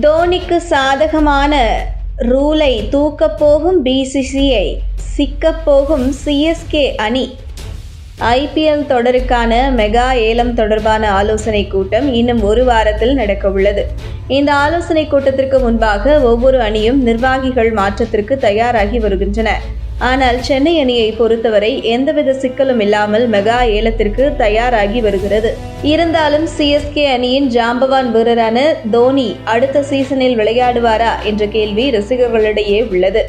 தோனிக்கு சாதகமான ரூலை தூக்கப் போகும் பிசிசிஐ சிக்கப் போகும் சிஎஸ்கே அணி. ஐபிஎல் தொடருக்கான மெகா ஏலம் தொடர்பான ஆலோசனை கூட்டம் இன்னும் ஒரு வாரத்தில் நடக்க உள்ளது இந்த ஆலோசனை கூட்டத்திற்கு முன்பாக ஒவ்வொரு அணியும் நிர்வாகிகள் மாற்றத்திற்கு தயாராகி வருகின்றன. ஆனால் சென்னை அணியை பொறுத்தவரை எந்தவித சிக்கலும் இல்லாமல் மெகா ஏலத்திற்கு தயாராகி வருகிறது. இருந்தாலும் சிஎஸ்கே அணியின் ஜாம்பவான் வீரரான தோனி அடுத்த சீசனில் விளையாடுவாரா என்ற கேள்வி ரசிகர்களிடையே உள்ளது.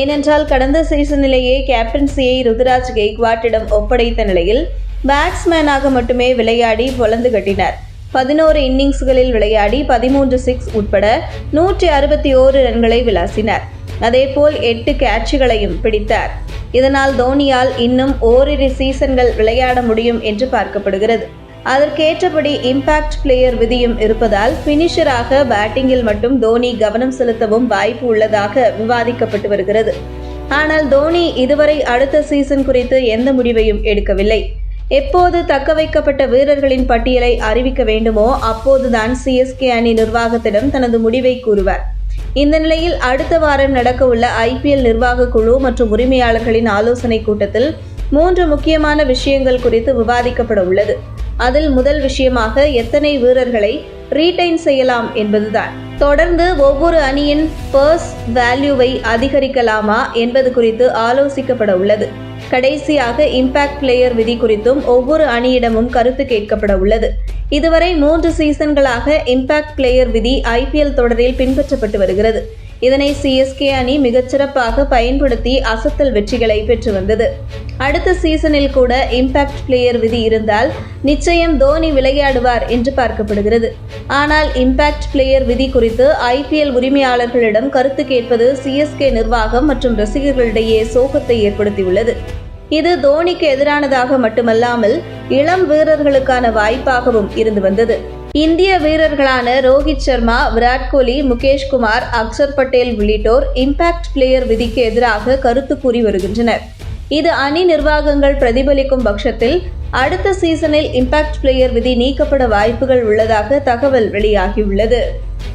ஏனென்றால் கடந்த சீசனிலேயே கேப்டன்சியை ருதுராஜ் கெய்க்வாட்டிடம் ஒப்படைத்த நிலையில் பேட்ஸ்மேனாக மட்டுமே விளையாடி பொலந்து கட்டினார். பதினோரு இன்னிங்ஸ்களில் விளையாடி பதிமூன்று சிக்ஸ் உட்பட நூற்றி அறுபத்தி ஓரு ரன்களை விளாசினார். அதேபோல் எட்டு கேட்சுகளையும் பிடித்தார். இதனால் தோனியால் இன்னும் ஓரிரு சீசன்கள் விளையாட முடியும் என்று பார்க்கப்படுகிறது. அதற்கேற்றபடி இம்பாக்ட் பிளேயர் விதியும் இருப்பதால் பினிஷராக பேட்டிங்கில் மட்டும் தோனி கவனம் செலுத்தவும் வாய்ப்பு உள்ளதாக விவாதிக்கப்பட்டு வருகிறது. ஆனால் தோனி இதுவரை அடுத்த சீசன் குறித்து எந்த முடிவையும் எடுக்கவில்லை. எப்போது தக்க வைக்கப்பட்ட வீரர்களின் பட்டியலை அறிவிக்க வேண்டுமோ அப்போதுதான் சிஎஸ்கே அணி நிர்வாகத்திடம் தனது முடிவை கூறுவார். இந்த நிலையில் அடுத்த வாரம் நடக்கவுள்ள ஐபிஎல் நிர்வாக குழு மற்றும் உரிமையாளர்களின் ஆலோசனை கூட்டத்தில் மூன்று முக்கியமான விஷயங்கள் குறித்து விவாதிக்கப்பட உள்ளது. அதில் முதல் விஷயமாக எத்தனை வீரர்களை ரீடைன் செய்யலாம் என்பதுதான். தொடர்ந்து ஒவ்வொரு அணியின் பர்ஸ் வேல்யூவை அதிகரிக்கலாமா என்பது குறித்து ஆலோசிக்கப்பட உள்ளது. கடைசியாக இம்பாக்ட் பிளேயர் விதி குறித்தும் ஒவ்வொரு அணியிடமும் கருத்து கேட்கப்பட உள்ளது. இதுவரை மூன்று சீசன்களாக இம்பாக்ட் பிளேயர் விதி ஐபிஎல் தொடரில் பின்பற்றப்பட்டு வருகிறது. இதனை சிஎஸ்கே அணி மிகச்சிறப்பாக பயன்படுத்தி அசத்தல் வெற்றிகளை பெற்று வந்தது. அடுத்த சீசனில் கூட இம்பாக்ட் பிளேயர் விதி இருந்தால் நிச்சயம் தோனி விளையாடுவார் என்று பார்க்கப்படுகிறது. ஆனால் இம்பாக்ட் பிளேயர் விதி குறித்து ஐபிஎல் உரிமையாளர்களிடம் கருத்து கேட்பது சிஎஸ்கே நிர்வாகம் மற்றும் ரசிகர்களிடையே சோகத்தை ஏற்படுத்தியுள்ளது. இது தோனிக்கு எதிரானதாக மட்டுமல்லாமல் இளம் வீரர்களுக்கான வாய்ப்பாகவும் இருந்து வந்தது. இந்திய வீரர்களான ரோஹித் சர்மா விராட் கோலி முகேஷ் குமார் அக்சர் பட்டேல் உள்ளிட்டோர் இம்பாக்ட் பிளேயர் விதிக்கு எதிராக கருத்து கூறி வருகின்றனர். இது அணி நிர்வாகங்கள் பிரதிபலிக்கும் பட்சத்தில் அடுத்த சீசனில் இம்பாக்ட் பிளேயர் விதி நீக்கப்பட வாய்ப்புகள் உள்ளதாக தகவல் வெளியாகியுள்ளது.